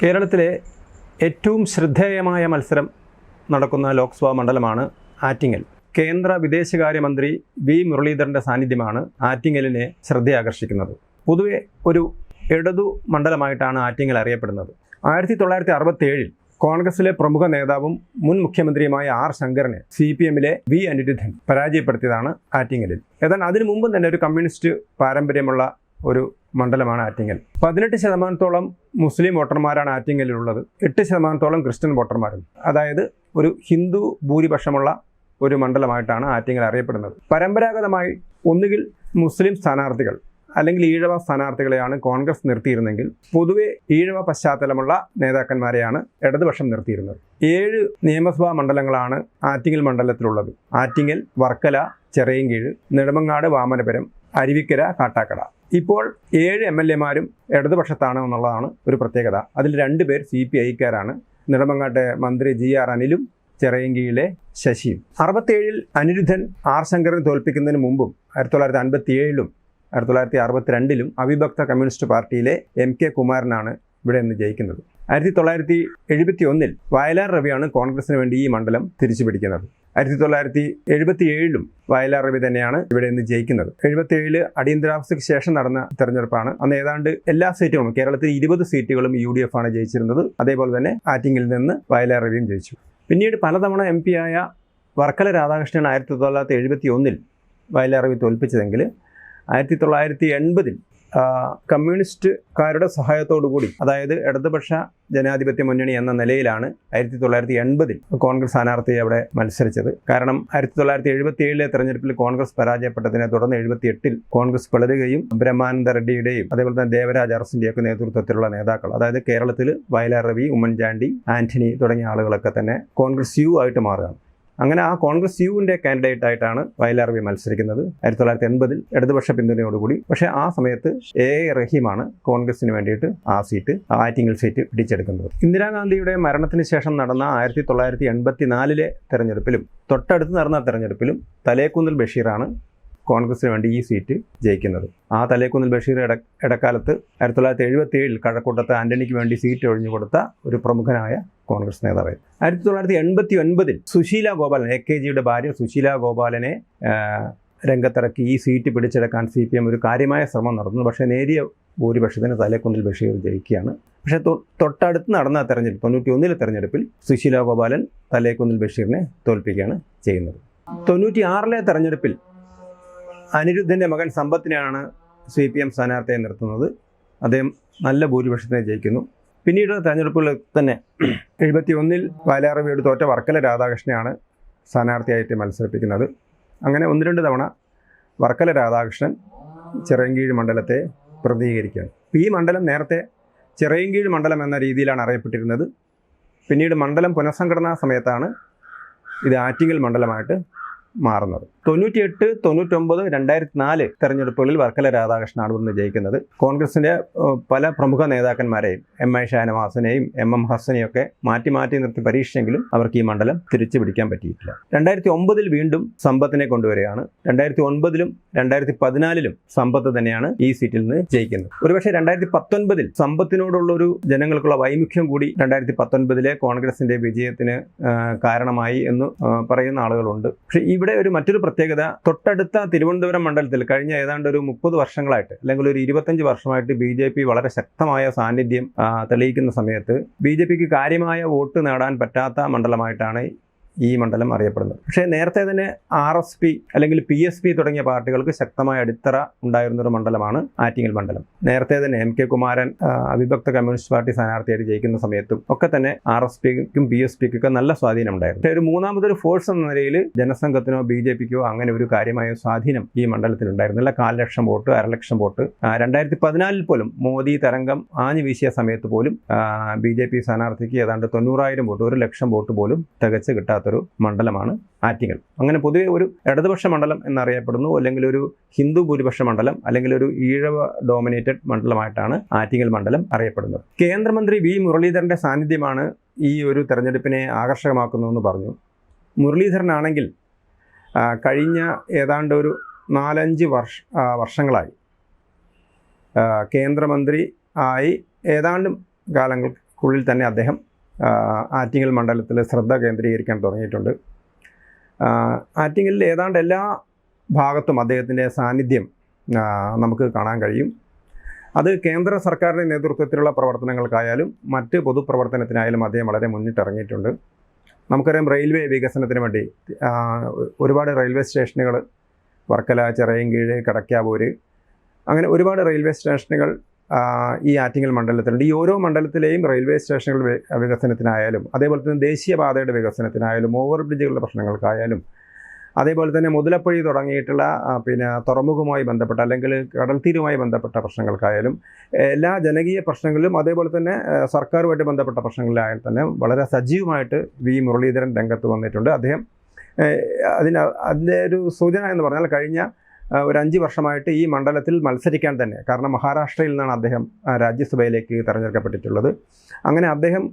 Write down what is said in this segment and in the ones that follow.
കേരളത്തിലെ ഏറ്റവും ശ്രദ്ധേയമായ മത്സരം നടക്കുന്ന ലോക്സഭാ മണ്ഡലമാണ് ആറ്റിങ്ങൽ. കേന്ദ്ര വിദേശകാര്യമന്ത്രി വി. മുരളീധരന്റെ സാന്നിധ്യമാണ് ആറ്റിങ്ങലിനെ ശ്രദ്ധയാകർഷിക്കുന്നത്. പൊതുവെ ഒരു ഇടതു മണ്ഡലമായിട്ടാണ് ആറ്റിങ്ങൽ അറിയപ്പെടുന്നത്. ആയിരത്തി തൊള്ളായിരത്തി അറുപത്തി ഏഴിൽ കോൺഗ്രസിലെ പ്രമുഖ നേതാവും മുൻ മുഖ്യമന്ത്രിയുമായ ആർ ശങ്കറിനെ സി പി എമ്മിലെ വി അനിരുദ്ധൻ പരാജയപ്പെടുത്തിയതാണ് ആറ്റിങ്ങലിൽ. ഏതാണ്ട് അതിനു മുമ്പും തന്നെ ഒരു കമ്മ്യൂണിസ്റ്റ് പാരമ്പര്യമുള്ള ഒരു മണ്ഡലമാണ് ആറ്റിങ്ങൽ. പതിനെട്ട് ശതമാനത്തോളം മുസ്ലിം വോട്ടർമാരാണ് ആറ്റിങ്ങലിലുള്ളത്. എട്ട് ശതമാനത്തോളം ക്രിസ്ത്യൻ വോട്ടർമാരും. അതായത് ഒരു ഹിന്ദു ഭൂരിപക്ഷമുള്ള ഒരു മണ്ഡലമായിട്ടാണ് ആറ്റിങ്ങൽ അറിയപ്പെടുന്നത്. പരമ്പരാഗതമായി ഒന്നുകിൽ മുസ്ലിം സ്ഥാനാർത്ഥികൾ അല്ലെങ്കിൽ ഈഴവ സ്ഥാനാർത്ഥികളെയാണ് കോൺഗ്രസ് നിർത്തിയിരുന്നെങ്കിൽ പൊതുവെ ഈഴവ പശ്ചാത്തലമുള്ള നേതാക്കന്മാരെയാണ് ഇടതുപക്ഷം നിർത്തിയിരുന്നത്. ഏഴ് നിയമസഭാ മണ്ഡലങ്ങളാണ് ആറ്റിങ്ങൽ മണ്ഡലത്തിലുള്ളത്. ആറ്റിങ്ങൽ വർക്കല ചെറിയൻകീഴ് നെടുമങ്ങാട് വാമനപുരം അരുവിക്കര കാട്ടാക്കട. ഇപ്പോൾ ഏഴ് എം എൽ എമാരും ഇടതുപക്ഷത്താണ് എന്നുള്ളതാണ് ഒരു പ്രത്യേകത. അതിൽ രണ്ട് പേർ സി പി ഐക്കാരാണ്. നെടുമങ്ങാട്ടെ മന്ത്രി ജി ആർ അനിലും ചെറയങ്കിയിലെ ശശിയും. അറുപത്തേഴിൽ അനിരുദ്ധൻ ആർ ശങ്കറിനെ തോൽപ്പിക്കുന്നതിന് മുമ്പും ആയിരത്തി തൊള്ളായിരത്തി അൻപത്തി ഏഴിലും ആയിരത്തി തൊള്ളായിരത്തി അറുപത്തിരണ്ടിലും അവിഭക്ത കമ്മ്യൂണിസ്റ്റ് പാർട്ടിയിലെ എം കെ കുമാരനാണ് ഇവിടെ നിന്ന് ജയിക്കുന്നത്. ആയിരത്തി തൊള്ളായിരത്തി എഴുപത്തി ഒന്നിൽ വയലാർ രവിയാണ് കോൺഗ്രസിന് വേണ്ടി ഈ മണ്ഡലം തിരിച്ചു പിടിക്കുന്നത് ആയിരത്തി തൊള്ളായിരത്തി എഴുപത്തി ഏഴിലും വയലാർ രവി തന്നെയാണ് ഇവിടെ നിന്ന് ജയിക്കുന്നത്. എഴുപത്തി ഏഴിൽ അടിയന്തരാവസ്ഥയ്ക്ക് ശേഷം നടന്ന തെരഞ്ഞെടുപ്പാണ്. അന്ന് ഏതാണ്ട് എല്ലാ സീറ്റുകളും കേരളത്തിൽ ഇരുപത് സീറ്റുകളും യു ഡി എഫ് ആണ് ജയിച്ചിരുന്നത്. അതേപോലെ തന്നെ ആറ്റിങ്ങിൽ നിന്ന് വയലാർ രവിയും ജയിച്ചു. പിന്നീട് പലതവണ എം പി ആയ വർക്കല രാധാകൃഷ്ണൻ ആയിരത്തി തൊള്ളായിരത്തി എഴുപത്തി ഒന്നിൽ വയലാർ രവി തോൽപ്പിച്ചതെങ്കിൽ ആയിരത്തി തൊള്ളായിരത്തി എൺപതിൽ കമ്മ്യൂണിസ്റ്റുകാരുടെ സഹായത്തോടുകൂടി അതായത് ഇടതുപക്ഷ ജനാധിപത്യ മുന്നണി എന്ന നിലയിലാണ് ആയിരത്തി തൊള്ളായിരത്തി എൺപതിൽ കോൺഗ്രസ് സ്ഥാനാർത്ഥി അവിടെ മത്സരിച്ചത്. കാരണം ആയിരത്തി തൊള്ളായിരത്തി എഴുപത്തി ഏഴിലെ തെരഞ്ഞെടുപ്പിൽ കോൺഗ്രസ് പരാജയപ്പെട്ടതിനെ തുടർന്ന് എഴുപത്തി എട്ടിൽ കോൺഗ്രസ് പിളരുകയും ബ്രഹ്മാനന്ദ റെഡ്ഡിയുടെയും അതേപോലെ തന്നെ ദേവരാജ് അറസിന്റെയൊക്കെ നേതൃത്വത്തിലുള്ള നേതാക്കൾ അതായത് കേരളത്തിൽ വയലാർ രവി ഉമ്മൻചാണ്ടി ആന്റണി തുടങ്ങിയ ആളുകളൊക്കെ തന്നെ കോൺഗ്രസ് യു ആയിട്ട് മാറുകയാണ്. അങ്ങനെ ആ കോൺഗ്രസ് യുവിന്റെ കാൻഡിഡേറ്റ് ആയിട്ടാണ് വയലാർവി മത്സരിക്കുന്നത്. ആയിരത്തി തൊള്ളായിരത്തി എൺപതിൽ ഇടതുപക്ഷ പിന്തുണയോടുകൂടി. പക്ഷേ ആ സമയത്ത് എ എ റഹീമാണ് കോൺഗ്രസിന് വേണ്ടിയിട്ട് ആ സീറ്റ് ആറ്റിങ്ങൽ സീറ്റ് പിടിച്ചെടുക്കുന്നത്. ഇന്ദിരാഗാന്ധിയുടെ മരണത്തിന് ശേഷം നടന്ന ആയിരത്തി തൊള്ളായിരത്തി എൺപത്തി നാലിലെ തെരഞ്ഞെടുപ്പിലും തൊട്ടടുത്ത് നടന്ന തെരഞ്ഞെടുപ്പിലും തലേക്കുന്നിൽ ബഷീറാണ് കോൺഗ്രസിന് വേണ്ടി ഈ സീറ്റ് ജയിക്കുന്നത്. ആ തലേക്കുന്നിൽ ബഷീർ ഇട ഇടക്കാലത്ത് ആയിരത്തി തൊള്ളായിരത്തി എഴുപത്തി ഏഴിൽ കഴക്കൂട്ടത്ത് ആന്റണിക്ക് വേണ്ടി സീറ്റ് ഒഴിഞ്ഞു കൊടുത്ത ഒരു പ്രമുഖനായ കോൺഗ്രസ് നേതാവായിരുന്നു ആയിരത്തി തൊള്ളായിരത്തി എൺപത്തി ഒൻപതിൽ സുശീല ഗോപാലൻ എ കെ ജിയുടെ ഭാര്യ സുശീല ഗോപാലനെ രംഗത്തിറക്കി ഈ സീറ്റ് പിടിച്ചെടുക്കാൻ സി പി എം ഒരു കാര്യമായ ശ്രമം നടന്നു പക്ഷേ നേരിയ ഭൂരിപക്ഷത്തിന് തലേക്കുന്നിൽ ബഷീർ ജയിക്കുകയാണ്. പക്ഷേ തൊട്ടടുത്ത് നടന്ന തെരഞ്ഞെടുപ്പ് തൊണ്ണൂറ്റി ഒന്നിലെ തെരഞ്ഞെടുപ്പിൽ സുശീല ഗോപാലൻ തലേക്കുന്നിൽ ബഷീറിനെ തോൽപ്പിക്കുകയാണ് ചെയ്യുന്നത്. തൊണ്ണൂറ്റി ആറിലെ തെരഞ്ഞെടുപ്പിൽ അനിരുദ്ധന്റെ മകൻ സമ്പത്തിനെയാണ് സി പി എം സ്ഥാനാർത്ഥിയെ നിർത്തുന്നത്. അദ്ദേഹം നല്ല ഭൂരിപക്ഷത്തിനെ ജയിക്കുന്നു. പിന്നീട് തെരഞ്ഞെടുപ്പുകളിൽ തന്നെ എഴുപത്തി ഒന്നിൽ വയലാറവിയോട് തോറ്റ വർക്കല രാധാകൃഷ്ണനെയാണ് സ്ഥാനാർത്ഥിയായിട്ട് മത്സരിപ്പിക്കുന്നത്. അങ്ങനെ ഒന്ന് രണ്ട് തവണ വർക്കല രാധാകൃഷ്ണൻ ചിറയൻകീഴ് മണ്ഡലത്തെ പ്രതിനിധീകരിക്കുകയാണ്. ഈ മണ്ഡലം നേരത്തെ ചിറയൻകീഴ് മണ്ഡലം എന്ന രീതിയിലാണ് അറിയപ്പെട്ടിരുന്നത്. പിന്നീട് മണ്ഡലം പുനഃസംഘടനാ സമയത്താണ് ഇത് ആറ്റിങ്ങൽ മണ്ഡലമായിട്ട് മാറുന്നത്. തൊണ്ണൂറ്റിയെട്ട് തൊണ്ണൂറ്റൊമ്പത് രണ്ടായിരത്തി നാല് തെരഞ്ഞെടുപ്പുകളിൽ വർക്കല രാധാകൃഷ്ണനാണ് ഇവിടുന്ന് ജയിക്കുന്നത്. കോൺഗ്രസിന്റെ പല പ്രമുഖ നേതാക്കന്മാരെയും എം ഐ ഷാനവാസിനെയും എം എം ഹസനെയും ഒക്കെ മാറ്റി മാറ്റി നിർത്തി പരീക്ഷിച്ചെങ്കിലും അവർക്ക് ഈ മണ്ഡലം തിരിച്ചു പിടിക്കാൻ പറ്റിയിട്ടില്ല. രണ്ടായിരത്തി ഒമ്പതിൽ വീണ്ടും സമ്പത്തിനെ കൊണ്ടുവരികയാണ്. രണ്ടായിരത്തി ഒൻപതിലും രണ്ടായിരത്തി പതിനാലിലും സമ്പത്ത് തന്നെയാണ് ഈ സീറ്റിൽ നിന്ന് ജയിക്കുന്നത്. ഒരുപക്ഷെ രണ്ടായിരത്തി പത്തൊൻപതിൽ സമ്പത്തിനോടുള്ള ഒരു ജനങ്ങൾക്കുള്ള വൈമുഖ്യം കൂടി രണ്ടായിരത്തി പത്തൊൻപതിലെ കോൺഗ്രസിന്റെ വിജയത്തിന് കാരണമായി എന്ന് പറയുന്ന ആളുകളുണ്ട്. പക്ഷേ ഇവിടെ ഒരു മറ്റൊരു പ്രത്യേകത തൊട്ടടുത്ത തിരുവനന്തപുരം മണ്ഡലത്തിൽ കഴിഞ്ഞ ഏതാണ്ട് ഒരു മുപ്പത് വർഷങ്ങളായിട്ട് അല്ലെങ്കിൽ ഒരു ഇരുപത്തഞ്ച് വർഷമായിട്ട് ബി ജെ പി വളരെ ശക്തമായ സാന്നിധ്യം തെളിയിക്കുന്ന സമയത്ത് ബി ജെ പിക്ക് കാര്യമായ വോട്ട് നേടാൻ പറ്റാത്ത മണ്ഡലമായിട്ടാണ് ഈ മണ്ഡലം അറിയപ്പെടുന്നത്. പക്ഷേ നേരത്തെ തന്നെ ആർ എസ് പി അല്ലെങ്കിൽ പി എസ് പി തുടങ്ങിയ പാർട്ടികൾക്ക് ശക്തമായ അടിത്തറ ഉണ്ടായിരുന്ന ഒരു മണ്ഡലമാണ് ആറ്റിങ്ങൽ മണ്ഡലം. നേരത്തെ തന്നെ എം കെ കുമാരൻ അവിഭക്ത കമ്മ്യൂണിസ്റ്റ് പാർട്ടി സ്ഥാനാർത്ഥിയായിട്ട് ജയിക്കുന്ന സമയത്തും ഒക്കെ തന്നെ ആർ എസ് പിക്കും പി എസ് പിക്കൊക്കെ നല്ല സ്വാധീനം ഉണ്ടായിരുന്നു. പക്ഷേ ഒരു മൂന്നാമതൊരു ഫോഴ്സ് എന്ന നിലയിൽ ജനസംഘത്തിനോ ബി ജെ പിക്കോ അങ്ങനെ ഒരു കാര്യമായ സ്വാധീനം ഈ മണ്ഡലത്തിൽ ഉണ്ടായിരുന്നില്ല. കാൽ ലക്ഷം വോട്ട് അരലക്ഷം വോട്ട്. രണ്ടായിരത്തി പതിനാലിൽ പോലും മോദി തരംഗം ആഞ്ഞു വീശിയ സമയത്ത് പോലും ബി ജെ പി സ്ഥാനാർത്ഥിക്ക് ഏതാണ്ട് തൊണ്ണൂറായിരം വോട്ട് ഒരു ലക്ഷം വോട്ട് പോലും തികച്ച് കിട്ടാത്തൊരു മണ്ഡലമാണ് ആറ്റിങ്ങൽ. അങ്ങനെ പൊതുവെ ഒരു ഇടതുപക്ഷ മണ്ഡലം എന്നറിയപ്പെടുന്നു അല്ലെങ്കിൽ ഒരു ഹിന്ദു ഭൂരിപക്ഷ മണ്ഡലം അല്ലെങ്കിൽ ഒരു ഈഴവ ഡോമിനേറ്റഡ് മണ്ഡലമായിട്ടാണ് ആറ്റിങ്ങൽ മണ്ഡലം അറിയപ്പെടുന്നത്. കേന്ദ്രമന്ത്രി വി മുരളീധരന്റെ സാന്നിധ്യമാണ് ഈ ഒരു തെരഞ്ഞെടുപ്പിനെ ആകർഷകമാക്കുന്നതെന്ന് പറഞ്ഞു. മുരളീധരനാണെങ്കിൽ കഴിഞ്ഞ ഏതാണ്ട് ഒരു നാലഞ്ച് വർഷ വർഷങ്ങളായി കേന്ദ്രമന്ത്രി ആയി ഏതാണ്ടും കാലങ്ങൾക്കുള്ളിൽ തന്നെ അദ്ദേഹം ആറ്റിങ്ങൽ മണ്ഡലത്തിൽ ശ്രദ്ധ കേന്ദ്രീകരിക്കാൻ തുടങ്ങിയിട്ടുണ്ട്. ആറ്റിങ്ങലിൽ ഏതാണ്ട് എല്ലാ ഭാഗത്തും അദ്ദേഹത്തിന്റെ സാന്നിധ്യം നമുക്ക് കാണാൻ കഴിയും. അത് കേന്ദ്ര സർക്കാരിന്റെ നേതൃത്വത്തിലുള്ള പ്രവർത്തനങ്ങൾക്കായാലും മറ്റ് പൊതുപ്രവർത്തനത്തിനായാലും അദ്ദേഹം വളരെ മുന്നിട്ടിറങ്ങിയിട്ടുണ്ട് നമുക്കറിയാം റെയിൽവേ വികസനത്തിന് വേണ്ടി ഒരുപാട് റെയിൽവേ സ്റ്റേഷനുകൾ വർക്കല ചിറയൻകീഴ് കടക്കാവൂര് അങ്ങനെ ഒരുപാട് റെയിൽവേ സ്റ്റേഷനുകൾ ഈ ആറ്റിങ്ങൽ മണ്ഡലത്തിലുണ്ട്. ഈ ഓരോ മണ്ഡലത്തിലെയും റെയിൽവേ സ്റ്റേഷനുകളുടെ വികസനത്തിനായാലും അതേപോലെ തന്നെ ദേശീയപാതയുടെ വികസനത്തിനായാലും ഓവർ ബ്രിഡ്ജുകളുടെ പ്രശ്നങ്ങൾക്കായാലും അതേപോലെ തന്നെ മുതലപ്പുഴി തുടങ്ങിയിട്ടുള്ള പിന്നെ തുറമുഖവുമായി ബന്ധപ്പെട്ട അല്ലെങ്കിൽ കടൽത്തീരുമായി ബന്ധപ്പെട്ട പ്രശ്നങ്ങൾക്കായാലും എല്ലാ ജനകീയ പ്രശ്നങ്ങളിലും അതേപോലെ തന്നെ സർക്കാരുമായിട്ട് ബന്ധപ്പെട്ട പ്രശ്നങ്ങളിലായാലും തന്നെ വളരെ സജീവമായിട്ട് വി മുരളീധരൻ രംഗത്ത് വന്നിട്ടുണ്ട്. അദ്ദേഹം അതിന് അതിന്റെ ഒരു സൂചന എന്ന് പറഞ്ഞാൽ കഴിഞ്ഞ ഒരു അഞ്ച് വർഷമായിട്ട് ഈ മണ്ഡലത്തിൽ മത്സരിക്കാൻ തന്നെ. കാരണം മഹാരാഷ്ട്രയിൽ നിന്നാണ് അദ്ദേഹം രാജ്യസഭയിലേക്ക് തിരഞ്ഞെടുക്കപ്പെട്ടിട്ടുള്ളത്. അങ്ങനെ അദ്ദേഹം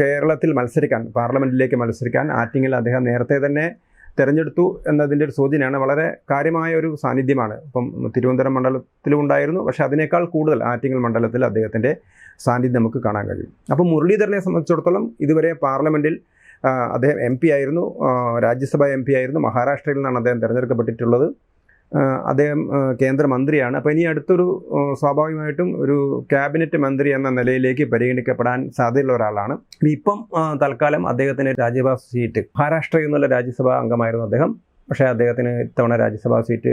കേരളത്തിൽ മത്സരിക്കാൻ പാർലമെന്റിലേക്ക് മത്സരിക്കാൻ ആറ്റിങ്ങിൽ അദ്ദേഹം നേരത്തെ തന്നെ തിരഞ്ഞെടുത്തു എന്നതിന്റെ ഒരു സൂചനയാണ്. വളരെ കാര്യമായ ഒരു സാന്നിധ്യമാണ്. ഇപ്പം തിരുവനന്തപുരം മണ്ഡലത്തിലും ഉണ്ടായിരുന്നു. പക്ഷേ അതിനേക്കാൾ കൂടുതൽ ആറ്റിങ്ങൽ മണ്ഡലത്തിൽ അദ്ദേഹത്തിന്റെ സാന്നിധ്യം നമുക്ക് കാണാൻ കഴിയും. അപ്പം മുരളീധരനെ സംബന്ധിച്ചിടത്തോളം ഇതുവരെ പാർലമെന്റിൽ അദ്ദേഹം എം പി ആയിരുന്നു രാജ്യസഭാ എം പി ആയിരുന്നു. മഹാരാഷ്ട്രയിൽ നിന്നാണ് അദ്ദേഹം തിരഞ്ഞെടുക്കപ്പെട്ടിട്ടുള്ളത്. അദ്ദേഹം കേന്ദ്രമന്ത്രിയാണ്. അപ്പോൾ ഇനി അടുത്തൊരു സ്വാഭാവികമായിട്ടും ഒരു ക്യാബിനറ്റ് മന്ത്രി എന്ന നിലയിലേക്ക് പരിഗണിക്കപ്പെടാൻ സാധ്യതയുള്ള ഒരാളാണ്. ഇപ്പം തൽക്കാലം അദ്ദേഹത്തിന് രാജ്യസഭാ സീറ്റ് മഹാരാഷ്ട്രയിൽ നിന്നുള്ള രാജ്യസഭാ അംഗമായിരുന്നു അദ്ദേഹം. പക്ഷേ അദ്ദേഹത്തിന് ഇത്തവണ രാജ്യസഭാ സീറ്റ്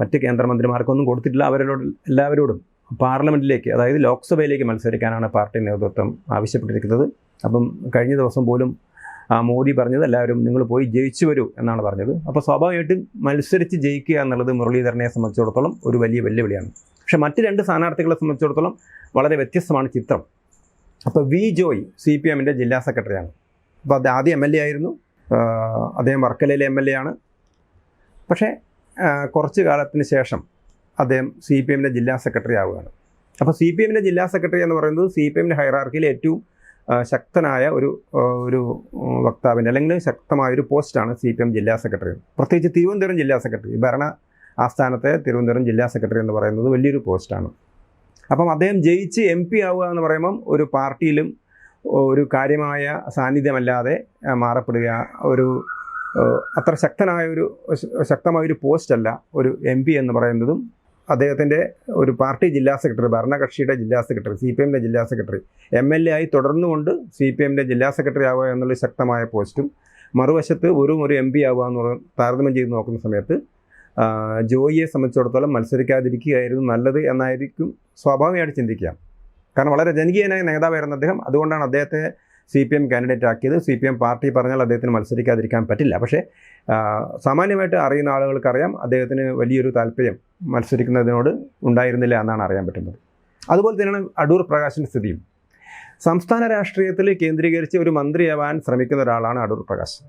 മറ്റ് കേന്ദ്രമന്ത്രിമാർക്കൊന്നും കൊടുത്തിട്ടില്ല അവരോട് എല്ലാവരോടും. പാർലമെന്റിലേക്ക് അതായത് ലോക്സഭയിലേക്ക് മത്സരിക്കാനാണ് പാർട്ടി നേതൃത്വം ആവശ്യപ്പെട്ടിരിക്കുന്നത്. അപ്പം കഴിഞ്ഞ ദിവസം പോലും മോദി പറഞ്ഞത് എല്ലാവരും നിങ്ങൾ പോയി ജയിച്ചു വരൂ എന്നാണ് പറഞ്ഞത്. അപ്പോൾ സ്വാഭാവികമായിട്ടും മത്സരിച്ച് ജയിക്കുക എന്നുള്ളത് മുരളീധരനെ സംബന്ധിച്ചിടത്തോളം ഒരു വലിയ വെല്ലുവിളിയാണ്. പക്ഷെ മറ്റ് രണ്ട് സ്ഥാനാർത്ഥികളെ സംബന്ധിച്ചിടത്തോളം വളരെ വ്യത്യസ്തമാണ് ചിത്രം. അപ്പോൾ വി ജോയ് സി പി എമ്മിന്റെ ജില്ലാ സെക്രട്ടറിയാണ്. അപ്പോൾ അത് ആദ്യം എം എൽ എ ആയിരുന്നു. ആ, അദ്ദേഹം വർക്കലയിലെ എം എൽ എ ആണ്. പക്ഷേ ആ, കുറച്ച് കാലത്തിന് ശേഷം അദ്ദേഹം സി പി എമ്മിന്റെ ജില്ലാ സെക്രട്ടറി ആവുകയാണ്. അപ്പോൾ സി പി എമ്മിന്റെ ജില്ലാ സെക്രട്ടറി എന്ന് പറയുന്നത് സി പി എമ്മിന്റെ ഹൈറാർക്കിയിൽ ഏറ്റവും ആ, ശക്തനായ ഒരു ഒരു വക്താവിന്റെ അല്ലെങ്കിൽ ശക്തമായ ഒരു പോസ്റ്റാണ് സി പി എം ജില്ലാ സെക്രട്ടറി പ്രത്യേകിച്ച് തിരുവനന്തപുരം ജില്ലാ സെക്രട്ടറി ഭരണ ആസ്ഥാനത്തെ തിരുവനന്തപുരം ജില്ലാ സെക്രട്ടറി എന്ന് പറയുന്നത് വലിയൊരു പോസ്റ്റാണ് അപ്പം അദ്ദേഹം ജയിച്ച് എം പി ആവുക എന്ന് പറയുമ്പം ഒരു പാർട്ടിയിലും ഒരു കാര്യമായ സാന്നിധ്യമല്ലാതെ മാറപ്പെടുക ഒരു അത്ര ശക്തനായ ഒരു ശക്തമായ ഒരു പോസ്റ്റല്ല ഒരു എം പി എന്ന് പറയുന്നതും അദ്ദേഹത്തിന്റെ ഒരു പാർട്ടി ജില്ലാ സെക്രട്ടറി ഭരണകക്ഷിയുടെ ജില്ലാ സെക്രട്ടറി സി പി എമ്മിന്റെ ജില്ലാ സെക്രട്ടറി എം എൽ എ ആയി തുടർന്നുകൊണ്ട് സി പി എമ്മിന്റെ ജില്ലാ സെക്രട്ടറി ആവുക എന്നുള്ള ശക്തമായ പോസ്റ്റും മറുവശത്ത് ഒരു ഒരു എം പി ആവുക എന്ന് പറഞ്ഞ താരതമ്യം ചെയ്ത് നോക്കുന്ന സമയത്ത് ജോയിയെ സംബന്ധിച്ചിടത്തോളം മത്സരിക്കാതിരിക്കുകയായിരുന്നു നല്ലത് എന്നായിരിക്കും സ്വാഭാവികമായിട്ട് ചിന്തിക്കാം. കാരണം വളരെ ജനകീയനായ നേതാവായിരുന്നു അദ്ദേഹം. അതുകൊണ്ടാണ് അദ്ദേഹത്തെ സി പി എം കാൻഡിഡേറ്റ് ആക്കിയത്. സി പി എം പാർട്ടി പറഞ്ഞാൽ അദ്ദേഹത്തിന് മത്സരിക്കാതിരിക്കാൻ പറ്റില്ല. പക്ഷേ സാമാന്യമായിട്ട് അറിയുന്ന ആളുകൾക്കറിയാം അദ്ദേഹത്തിന് വലിയൊരു താല്പര്യം മത്സരിക്കുന്നതിനോട് ഉണ്ടായിരുന്നില്ല എന്നാണ് അറിയാൻ പറ്റുന്നത്. അതുപോലെ തന്നെയാണ് അടൂർ പ്രകാശിന്റെ സ്ഥിതിയും. സംസ്ഥാന രാഷ്ട്രീയത്തിൽ കേന്ദ്രീകരിച്ച് ഒരു മന്ത്രിയാവാൻ ശ്രമിക്കുന്ന ഒരാളാണ് അടൂർ പ്രകാശ്.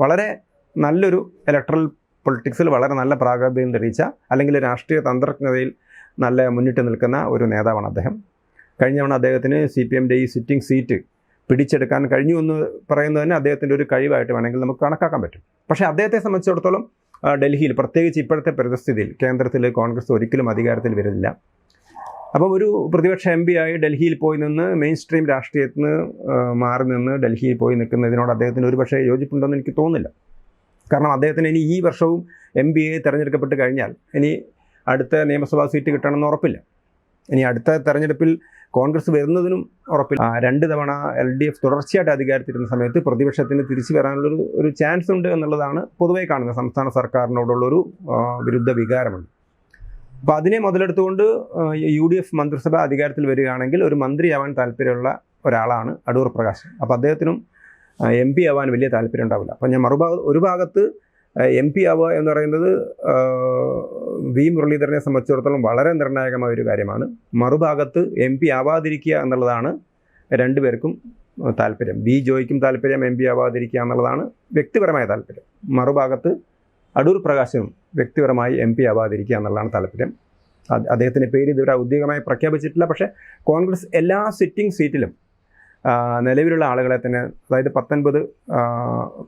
വളരെ നല്ലൊരു ഇലക്ട്രൽ പൊളിറ്റിക്സിൽ വളരെ നല്ല പ്രാഗൽഭ്യം തെളിയിച്ച അല്ലെങ്കിൽ രാഷ്ട്രീയ തന്ത്രജ്ഞതയിൽ നല്ല മുന്നിട്ട് നിൽക്കുന്ന ഒരു നേതാവാണ് അദ്ദേഹം. കഴിഞ്ഞ തവണ അദ്ദേഹത്തിന് സി പി എമ്മിന്റെ ഈ സിറ്റിംഗ് സീറ്റ് പിടിച്ചെടുക്കാൻ കഴിഞ്ഞു എന്ന് പറയുന്നത് തന്നെ അദ്ദേഹത്തിന്റെ ഒരു കഴിവായിട്ട് വേണമെങ്കിൽ നമുക്ക് കണക്കാക്കാൻ പറ്റും. പക്ഷേ അദ്ദേഹത്തെ സംബന്ധിച്ചിടത്തോളം ഡൽഹിയിൽ പ്രത്യേകിച്ച് ഇപ്പോഴത്തെ പരിതസ്ഥിതിയിൽ കേന്ദ്രത്തിൽ കോൺഗ്രസ് ഒരിക്കലും അധികാരത്തിൽ വരുന്നില്ല. അപ്പം ഒരു പ്രതിപക്ഷ എം പി ആയി ഡൽഹിയിൽ പോയി നിന്ന് മെയിൻ സ്ട്രീം രാഷ്ട്രീയത്തിൽ നിന്ന് മാറി നിന്ന് ഡൽഹിയിൽ പോയി നിൽക്കുന്നതിനോട് അദ്ദേഹത്തിന് ഒരുപക്ഷെ യോജിപ്പുണ്ടെന്ന് എനിക്ക് തോന്നുന്നില്ല. കാരണം അദ്ദേഹത്തിന് ഇനി ഈ വർഷവും എം പി എ തിരഞ്ഞെടുക്കപ്പെട്ട് കഴിഞ്ഞാൽ ഇനി അടുത്ത നിയമസഭാ സീറ്റ് കിട്ടണമെന്ന് ഉറപ്പില്ല. ഇനി അടുത്ത തെരഞ്ഞെടുപ്പിൽ കോൺഗ്രസ് വരുന്നതിനും ഉറപ്പില്ല. രണ്ട് തവണ എൽ ഡി എഫ് തുടർച്ചയായിട്ട് അധികാരത്തിരുന്ന സമയത്ത് പ്രതിപക്ഷത്തിന് തിരിച്ചു വരാനുള്ളൊരു ഒരു ചാൻസ് ഉണ്ട് എന്നുള്ളതാണ് പൊതുവെ കാണുന്നത് സംസ്ഥാന സർക്കാരിനോടുള്ളൊരു വിരുദ്ധ വികാരമുണ്ട് അപ്പോൾ അതിനെ മുതലെടുത്തുകൊണ്ട് യു ഡി എഫ് മന്ത്രിസഭ അധികാരത്തിൽ വരികയാണെങ്കിൽ ഒരു മന്ത്രിയാവാൻ താല്പര്യമുള്ള ഒരാളാണ് അടൂർ പ്രകാശ്. അപ്പോൾ അദ്ദേഹത്തിനും എം പി ആവാൻ വലിയ താല്പര്യം ഉണ്ടാവില്ല. അപ്പം ഞാൻ മറുഭാഗ ഒരു ഭാഗത്ത് എം പി ആവുക എന്ന് പറയുന്നത് വി മുരളീധരനെ സംബന്ധിച്ചിടത്തോളം വളരെ നിർണായകമായ ഒരു കാര്യമാണ്. മറുഭാഗത്ത് എം പി ആവാതിരിക്കുക എന്നുള്ളതാണ് രണ്ടുപേർക്കും താല്പര്യം. ബി ജോയ്ക്കും താല്പര്യം എം പി ആവാതിരിക്കുക എന്നുള്ളതാണ് വ്യക്തിപരമായ താല്പര്യം. മറുഭാഗത്ത് അടൂർ പ്രകാശനും വ്യക്തിപരമായി എം പി ആവാതിരിക്കുക എന്നുള്ളതാണ് താല്പര്യം. അദ്ദേഹത്തിന്റെ പേര് ഇതുവരെ ഔദ്യോഗികമായി പ്രഖ്യാപിച്ചിട്ടില്ല. പക്ഷേ കോൺഗ്രസ് എല്ലാ സിറ്റിംഗ് സീറ്റിലും നിലവിലുള്ള ആളുകളെ തന്നെ അതായത് പത്തൊൻപത്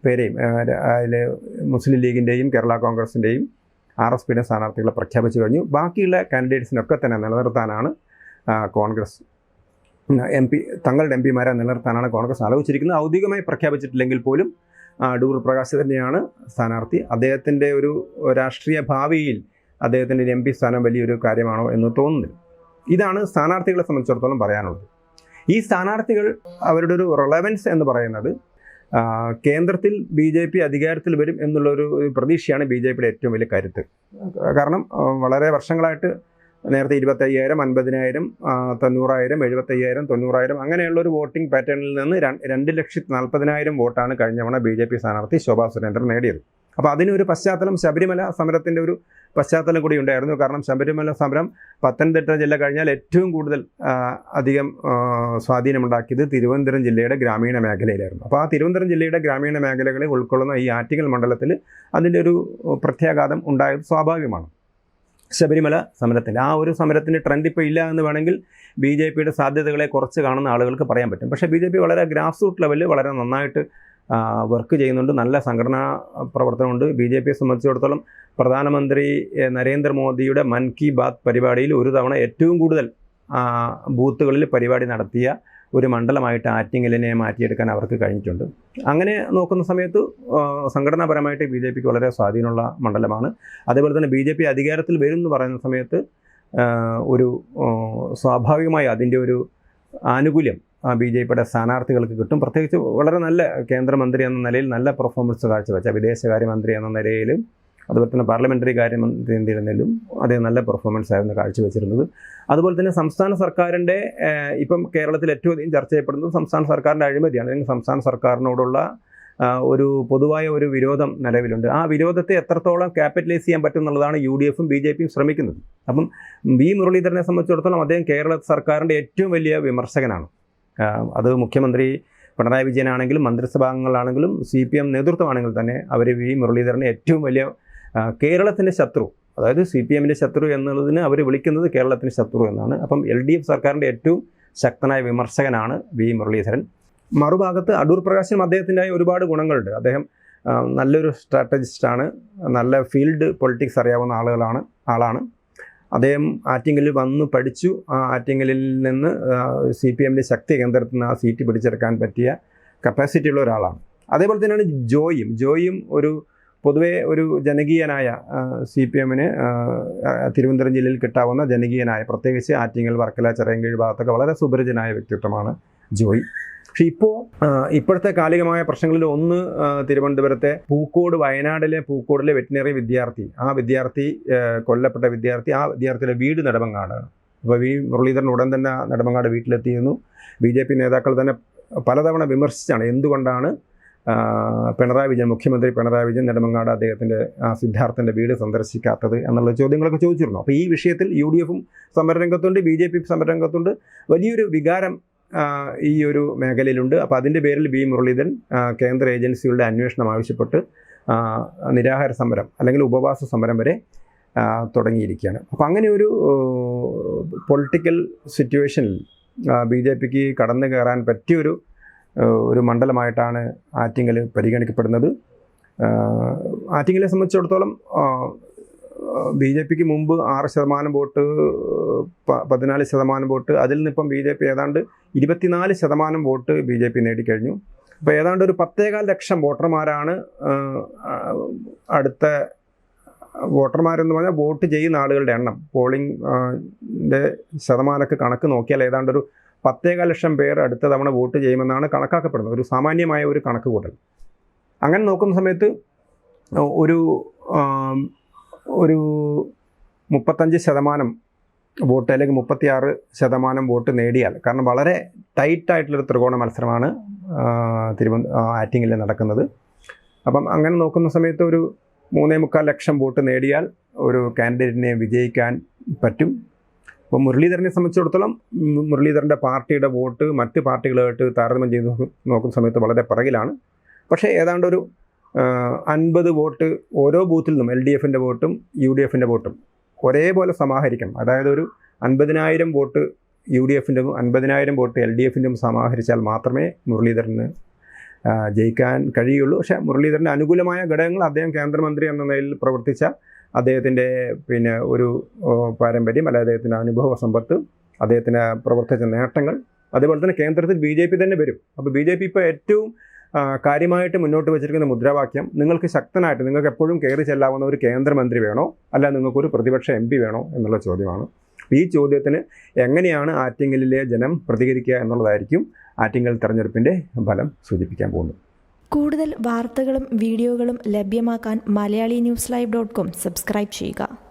പേരെയും അതിൽ മുസ്ലിം ലീഗിന്റെയും കേരള കോൺഗ്രസിന്റെയും ആർ എസ് പിയുടെ സ്ഥാനാർത്ഥികളെ പ്രഖ്യാപിച്ചു കഴിഞ്ഞു. ബാക്കിയുള്ള കാൻഡിഡേറ്റ്സിനൊക്കെ തന്നെ നിലനിർത്താനാണ് കോൺഗ്രസ് എം പി തങ്ങളുടെ എം പിമാരെ നിലനിർത്താനാണ് കോൺഗ്രസ് ആലോചിച്ചിരിക്കുന്നത്. ഔദ്യോഗികമായി പ്രഖ്യാപിച്ചിട്ടില്ലെങ്കിൽ പോലും ഡൂർ പ്രകാശ് തന്നെയാണ് സ്ഥാനാർത്ഥി. അദ്ദേഹത്തിന്റെ ഒരു രാഷ്ട്രീയ ഭാവിയിൽ അദ്ദേഹത്തിന്റെ എം പി സ്ഥാനം വലിയൊരു കാര്യമാണോ എന്ന് തോന്നുന്നില്ല. ഇതാണ് സ്ഥാനാർത്ഥികളെ സംബന്ധിച്ചിടത്തോളം പറയാനുള്ളത്. ഈ സ്ഥാനാർത്ഥികൾ അവരുടെ ഒരു റെലവൻസ് എന്ന് പറയുന്നത് കേന്ദ്രത്തിൽ ബി ജെ പി അധികാരത്തിൽ വരും എന്നുള്ളൊരു പ്രതീക്ഷയാണ് ബി ജെ പിയുടെ ഏറ്റവും വലിയ കരുത്ത്. കാരണം വളരെ വർഷങ്ങളായിട്ട് നേരത്തെ ഇരുപത്തയ്യായിരം അൻപതിനായിരം തൊണ്ണൂറായിരം എഴുപത്തയ്യായിരം തൊണ്ണൂറായിരം അങ്ങനെയുള്ള ഒരു വോട്ടിംഗ് പാറ്റേണിൽ നിന്ന് രണ്ട് ലക്ഷത്തി നാൽപ്പതിനായിരം വോട്ടാണ് കഴിഞ്ഞ തവണ ബി ജെ പി സ്ഥാനാർത്ഥി ശോഭാ സുരേന്ദ്രൻ നേടിയത്. അപ്പോൾ അതിനൊരു പശ്ചാത്തലം ശബരിമല സമരത്തിന്റെ ഒരു പശ്ചാത്തലം കൂടി ഉണ്ടായിരുന്നു. കാരണം ശബരിമല സമരം പത്തനംതിട്ട ജില്ല കഴിഞ്ഞാൽ ഏറ്റവും കൂടുതൽ അധികം സ്വാധീനമുണ്ടാക്കിയത് തിരുവനന്തപുരം ജില്ലയുടെ ഗ്രാമീണ മേഖലയിലായിരുന്നു. അപ്പോൾ ആ തിരുവനന്തപുരം ജില്ലയുടെ ഗ്രാമീണ മേഖലകളെ ഉൾക്കൊള്ളുന്ന ഈ ആറ്റിങ്ങൽ മണ്ഡലത്തിൽ അതിന്റെ ഒരു പ്രത്യാഘാതം ഉണ്ടായത് സ്വാഭാവികമാണ്. ശബരിമല സമരത്തിന്റെ ആ ഒരു സമരത്തിന്റെ ട്രെൻഡ് ഇപ്പോൾ ഇല്ല എന്ന് വേണമെങ്കിൽ ബി ജെ പിയുടെ സാധ്യതകളെ കുറച്ച് കാണുന്ന ആളുകൾക്ക് പറയാൻ പറ്റും. പക്ഷേ ബി ജെ പി വളരെ ഗ്രാസ് റൂട്ട് ലെവലിൽ വളരെ നന്നായിട്ട് വർക്ക് ചെയ്യുന്നുണ്ട്. നല്ല സംഘടനാ പ്രവർത്തനമുണ്ട്. ബി ജെ പിയെ സംബന്ധിച്ചിടത്തോളം പ്രധാനമന്ത്രി നരേന്ദ്രമോദിയുടെ മൻ കി ബാത് പരിപാടിയിൽ ഒരു തവണ ഏറ്റവും കൂടുതൽ ബൂത്തുകളിൽ പരിപാടി നടത്തിയ ഒരു മണ്ഡലമായിട്ട് ആറ്റിങ്ങലിനെ മാറ്റിയെടുക്കാൻ അവർക്ക് കഴിഞ്ഞിട്ടുണ്ട്. അങ്ങനെ നോക്കുന്ന സമയത്ത് സംഘടനാപരമായിട്ട് ബി ജെ പിക്ക് വളരെ സ്വാധീനമുള്ള മണ്ഡലമാണ്. അതേപോലെ തന്നെ ബി ജെ പി അധികാരത്തിൽ വരും എന്ന് പറയുന്ന സമയത്ത് ഒരു സ്വാഭാവികമായി അതിന്റെ ഒരു ആനുകൂല്യം ബി ജെ പിയുടെ സ്ഥാനാർത്ഥികൾക്ക് കിട്ടും. പ്രത്യേകിച്ച് വളരെ നല്ല കേന്ദ്രമന്ത്രി എന്ന നിലയിൽ നല്ല പെർഫോമൻസ് കാഴ്ചവെച്ച വിദേശകാര്യമന്ത്രി എന്ന നിലയിലും അതുപോലെ തന്നെ പാർലമെന്ററി കാര്യമന്ത്രി നിലയിലും അദ്ദേഹം നല്ല പെർഫോമൻസ് ആയിരുന്നു കാഴ്ചവെച്ചിരുന്നത്. അതുപോലെ തന്നെ സംസ്ഥാന സർക്കാരിന്റെ ഇപ്പം കേരളത്തിൽ ഏറ്റവും അധികം ചർച്ച ചെയ്യപ്പെടുന്നത് സംസ്ഥാന സർക്കാരിന്റെ അഴിമതിയാണ്. അല്ലെങ്കിൽ സംസ്ഥാന സർക്കാരിനോടുള്ള ഒരു പൊതുവായ ഒരു വിരോധം നിലവിലുണ്ട്. ആ വിരോധത്തെ എത്രത്തോളം ക്യാപിറ്റലൈസ് ചെയ്യാൻ പറ്റും എന്നുള്ളതാണ് യു ഡി എഫും ബി ജെ പിയും ശ്രമിക്കുന്നത്. അപ്പം വി മുരളീധരനെ സംബന്ധിച്ചിടത്തോളം അദ്ദേഹം കേരള സർക്കാരിന്റെ ഏറ്റവും വലിയ വിമർശകനാണ്. അത് മുഖ്യമന്ത്രി പിണറായി വിജയനാണെങ്കിലും മന്ത്രിസഭാംഗങ്ങളാണെങ്കിലും സി പി എം നേതൃത്വമാണെങ്കിൽ തന്നെ അവർ വി മുരളീധരനെ ഏറ്റവും വലിയ കേരളത്തിന്റെ ശത്രു. അതായത് സി പി എമ്മിന്റെ ശത്രു എന്നുള്ളതിന് അവർ വിളിക്കുന്നത് കേരളത്തിന്റെ ശത്രു എന്നാണ്. അപ്പം എൽ ഡി എഫ് സർക്കാരിന്റെ ഏറ്റവും ശക്തനായ വിമർശകനാണ് വി മുരളീധരൻ. മറുഭാഗത്ത് അടൂർ പ്രകാശനും അദ്ദേഹത്തിന്റെതായ ഒരുപാട് ഗുണങ്ങളുണ്ട്. അദ്ദേഹം നല്ലൊരു സ്ട്രാറ്റജിസ്റ്റാണ്. നല്ല ഫീൽഡ് പൊളിറ്റിക്സ് അറിയാവുന്ന ആളുകളാണ് ആളാണ്. അദ്ദേഹം ആറ്റിങ്ങലിൽ വന്നു പഠിച്ചു. ആ ആറ്റിങ്ങലിൽ നിന്ന് സി പി എമ്മിന്റെ ശക്തി കേന്ദ്രത്തിൽ നിന്ന് ആ സീറ്റ് പിടിച്ചെടുക്കാൻ പറ്റിയ കപ്പാസിറ്റി ഉള്ള ഒരാളാണ്. അതേപോലെ തന്നെയാണ് ജോയും. ജോയും ഒരു പൊതുവേ ഒരു ജനകീയനായ സി പി എമ്മിന് തിരുവനന്തപുരം ജില്ലയിൽ കിട്ടാവുന്ന ജനകീയനായ പ്രത്യേകിച്ച് ആറ്റിങ്ങൽ വർക്കല ചിറയൻകീഴ് ഭാഗത്തൊക്കെ വളരെ സുപരിചിതനായ വ്യക്തിത്വമാണ് ജോയ്. പക്ഷെ ഇപ്പോൾ ഇപ്പോഴത്തെ കാലികമായ പ്രശ്നങ്ങളിൽ ഒന്ന് തിരുവനന്തപുരത്തെ പൂക്കോട് വയനാടിലെ പൂക്കോടിലെ വെറ്റിനറി വിദ്യാർത്ഥി ആ വിദ്യാർത്ഥി കൊല്ലപ്പെട്ട വിദ്യാർത്ഥി ആ വിദ്യാർത്ഥിയുടെ വീട് നെടുമങ്ങാടാണ് അപ്പോൾ വി മുരളീധരൻ ഉടൻ തന്നെ നെടുമങ്ങാട് വീട്ടിലെത്തിയിരുന്നു. ബി ജെ പി നേതാക്കൾ തന്നെ പലതവണ വിമർശിച്ചാണ് എന്തുകൊണ്ടാണ് പിണറായി വിജയൻ മുഖ്യമന്ത്രി പിണറായി വിജയൻ നെടുമങ്ങാട് അദ്ദേഹത്തിന്റെ ആ സിദ്ധാർത്ഥന്റെ വീട് സന്ദർശിക്കാത്തത് എന്നുള്ള ചോദ്യങ്ങളൊക്കെ ചോദിച്ചിരുന്നു. അപ്പോൾ ഈ വിഷയത്തിൽ യു ഡി എഫും സമരരംഗത്തുണ്ട് ബി ജെ പി സമരരംഗത്തുണ്ട്. വലിയൊരു വികാരം ഈ ഒരു മേഖലയിലുണ്ട്. അപ്പോൾ അതിന്റെ പേരിൽ ബി മുരളീധരൻ കേന്ദ്ര ഏജൻസികളുടെ അന്വേഷണം ആവശ്യപ്പെട്ട് നിരാഹാര സമരം അല്ലെങ്കിൽ ഉപവാസ സമരം വരെ തുടങ്ങിയിരിക്കുകയാണ്. അപ്പോൾ അങ്ങനെ ഒരു പൊളിറ്റിക്കൽ സിറ്റുവേഷനിൽ ബി ജെ പിക്ക് കടന്നു കയറാൻ പറ്റിയൊരു ഒരു മണ്ഡലമായിട്ടാണ് ആറ്റിങ്ങൽ പരിഗണിക്കപ്പെടുന്നത്. ആറ്റിങ്ങലെ സംബന്ധിച്ചിടത്തോളം ബി ജെ പിക്ക് മുമ്പ് ആറ് ശതമാനം വോട്ട് പതിനാല് ശതമാനം വോട്ട്. അതിൽ നിന്നിപ്പം ബി ജെ പി ഏതാണ്ട് ഇരുപത്തിനാല് ശതമാനം വോട്ട് ബി ജെ പി നേടിക്കഴിഞ്ഞു. അപ്പോൾ ഏതാണ്ട് ഒരു പത്തേകാൽ ലക്ഷം വോട്ടർമാരാണ് അടുത്ത വോട്ടർമാരെന്ന് പറഞ്ഞാൽ വോട്ട് ചെയ്യുന്ന ആളുകളുടെ എണ്ണം. പോളിംഗ് ആ, ശതമാനമൊക്കെ കണക്ക് നോക്കിയാൽ ഏതാണ്ട് ഒരു പത്തേകാൽ ലക്ഷം പേർ അടുത്ത തവണ വോട്ട് ചെയ്യുമെന്നാണ് കണക്കാക്കപ്പെടുന്നത്. ഒരു സാമാന്യമായ ഒരു കണക്ക് കൂട്ടൽ. അങ്ങനെ നോക്കുന്ന സമയത്ത് ഒരു ഒരു മുപ്പത്തഞ്ച് ശതമാനം വോട്ട് അല്ലെങ്കിൽ മുപ്പത്തിയാറ് ശതമാനം വോട്ട് നേടിയാൽ കാരണം വളരെ ടൈറ്റായിട്ടുള്ളൊരു ത്രികോണ മത്സരമാണ് ആ, തിരുവന ആ, ആറ്റിങ്ങിൽ നടക്കുന്നത്. അപ്പം അങ്ങനെ നോക്കുന്ന സമയത്ത് ഒരു മൂന്നേ മുക്കാൽ ലക്ഷം വോട്ട് നേടിയാൽ ഒരു കാൻഡിഡേറ്റിനെ വിജയിക്കാൻ പറ്റും. അപ്പോൾ മുരളീധരനെ സംബന്ധിച്ചിടത്തോളം മുരളീധരന്റെ പാർട്ടിയുടെ വോട്ട് മറ്റ് പാർട്ടികളുമായിട്ട് താരതമ്യം ചെയ്ത് നോക്കുന്ന സമയത്ത് വളരെ പിറകിലാണ്. പക്ഷേ ഏതാണ്ട് ഒരു അൻപത് വോട്ട് ഓരോ ബൂത്തിൽ നിന്നും എൽ ഡി എഫിന്റെ വോട്ടും യു ഡി എഫിന്റെ വോട്ടും ഒരേപോലെ സമാഹരിക്കണം. അതായത് ഒരു അൻപതിനായിരം വോട്ട് യു ഡി എഫിന്റെതും അൻപതിനായിരം വോട്ട് എൽ ഡി എഫിന്റെയും സമാഹരിച്ചാൽ മാത്രമേ മുരളീധരന് ജയിക്കാൻ കഴിയുള്ളൂ. പക്ഷേ മുരളീധരന്റെ അനുകൂലമായ ഘടകങ്ങൾ അദ്ദേഹം കേന്ദ്രമന്ത്രി എന്ന നിലയിൽ പ്രവർത്തിച്ച അദ്ദേഹത്തിന്റെ പിന്നെ ഒരു പാരമ്പര്യം അല്ല അദ്ദേഹത്തിന്റെ അനുഭവ സമ്പത്ത് അദ്ദേഹത്തിന് പ്രവർത്തിച്ച നേട്ടങ്ങൾ. അതേപോലെ തന്നെ കേന്ദ്രത്തിൽ ബി ജെ പി തന്നെ വരും. അപ്പോൾ ബി ജെ പി ഇപ്പോൾ ഏറ്റവും കാര്യമായിട്ട് മുന്നോട്ട് വെച്ചിരിക്കുന്ന മുദ്രാവാക്യം നിങ്ങൾക്ക് ശക്തനായിട്ട് നിങ്ങൾക്ക് എപ്പോഴും കയറി ചെല്ലാവുന്ന ഒരു കേന്ദ്രമന്ത്രി വേണോ? അല്ല നിങ്ങൾക്കൊരു പ്രതിപക്ഷ എം വേണോ? എന്നുള്ള ചോദ്യമാണ്. ഈ ചോദ്യത്തിന് എങ്ങനെയാണ് ആറ്റിങ്ങലിലെ ജനം പ്രതികരിക്കുക എന്നുള്ളതായിരിക്കും ആറ്റിങ്ങൽ തെരഞ്ഞെടുപ്പിന്റെ ഫലം സൂചിപ്പിക്കാൻ പോകുന്നത്. കൂടുതൽ വാർത്തകളും വീഡിയോകളും ലഭ്യമാക്കാൻ Malayali news live dot com subscribe ചെയ്യുക.